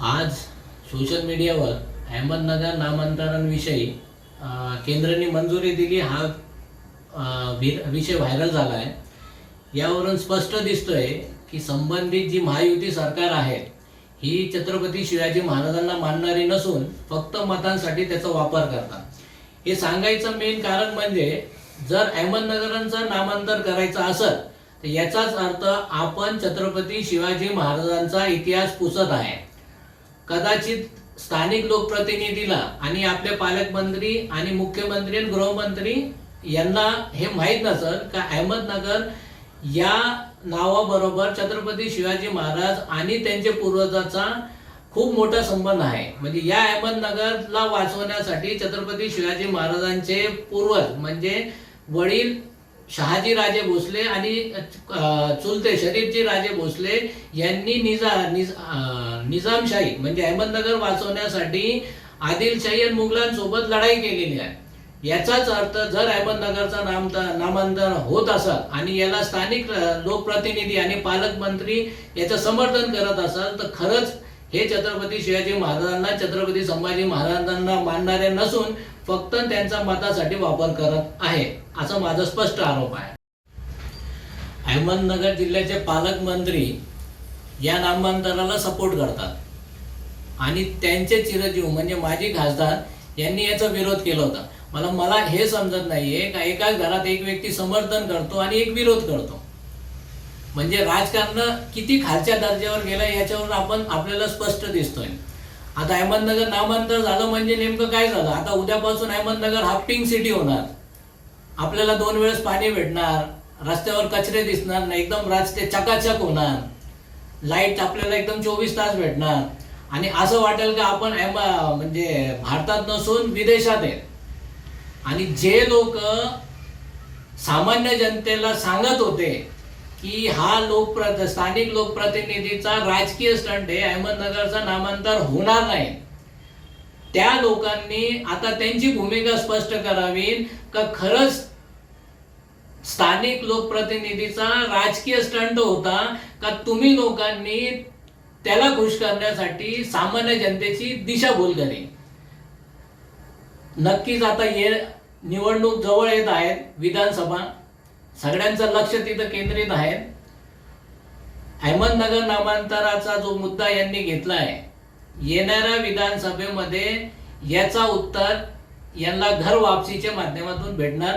आज सोशल मीडियावर अहमदनगर नामांतरांविषयी केंद्राने मंजुरी दिली हा विषय व्हायरल झाला आहे यावरून स्पष्ट दिसतोय की संबंधित जी महायुती सरकार आहे ही छत्रपती शिवाजी महाराजांना मानणारी नसून फक्त मतांसाठी त्याचा वापर करतात. हे सांगायचं मेन कारण म्हणजे जर अहमदनगरांचं नामांतर करायचं असेल तर याचाच अर्थ आपण छत्रपती शिवाजी महाराजांचा इतिहास पुसत आहे. कदाचित स्थानिक लोकप्रतिनिधीला आणि आपले पालकमंत्री आणि मुख्यमंत्री आणि गृहमंत्री यांना हे माहीत नसल का अहमदनगर या नावाबरोबर छत्रपती शिवाजी महाराज आणि त्यांच्या पूर्वजाचा खूप मोठा संबंध आहे. म्हणजे या अहमदनगरला वाचवण्यासाठी छत्रपती शिवाजी महाराजांचे पूर्वज म्हणजे वडील शहाजी राजे भोसले आणि चुलते शरीफजी राजे भोसले यांनी निजा निज निजामशाही म्हणजे अहमदनगर वाचवण्यासाठी आदिलशाही आणि मुघलांसोबत लढाई केलेली आहे. याचाच अर्थ जर अहमदनगरचा नाम नामांतर होत असाल आणि याला स्थानिक लोकप्रतिनिधी आणि पालकमंत्री याचं समर्थन करत असाल तर खरंच हे छत्रपती शिवाजी महाराजांना छत्रपती संभाजी महाराजांना मानणारे नसून फक्त त्यांचा मतासाठी वापर करत आहे असा माझा स्पष्ट आरोप आहे. अहमदनगर जिल्ह्याचे पालकमंत्री या नामांतराला सपोर्ट करतात. आणि त्यांचे चिरजीव म्हणजे माजी खासदार यांनी याचा विरोध केला होता. मला मला हे समजत नाहीये का एकाच घरात एक व्यक्ती समर्थन करतो आणि एक विरोध करतो? म्हणजे राजकारण किती खालच्या दर्जावर गेलं याच्यावर आपण आपल्याला स्पष्ट दिसतोय. आता अहमदनगर नामांतर झालं म्हणजे नेमकं काय झालं? आता उद्यापासून अहमदनगर हा पिंक सिटी होणार. आपल्याला दोन वेळेस पाणी भेटणार रस्त्यावर कचरे दिसणार नाही एकदम रस्ते चकाचक होणार. लाइट आपल्याला एकदम चोवीस तास भेटणार. आणि असं वाटेल का आपण अहम- म्हणजे भारतात नसून विदेशात आहे. आणि जे लोक सामान्य जनतेला सांगत होते की हा लोक स्थानिक लोकप्रतिनिधीचा राजकीय स्टंट आहे. अहमदनगरचा नामांतर होणार नाही. त्या लोकांनी आता त्यांची भूमिका स्पष्ट करावी का खरंच स्थानिक लोकप्रतिनिधीचा राजकीय स्टंट होता का तुम्ही लोकांनी त्याला खुश करण्यासाठी सामान्य जनतेची दिशाभूल केली नक्कीच आता ये निवडणूक जवळ येत आहेत विधानसभा. सगळ्यांचं लक्ष तिथं केंद्रित आहे. अहमदनगर नामांतराचा जो मुद्दा यांनी घेतला आहे येणाऱ्या विधानसभेमध्ये याचा उत्तर यांना घर वापसीच्या माध्यमातून भेटणार.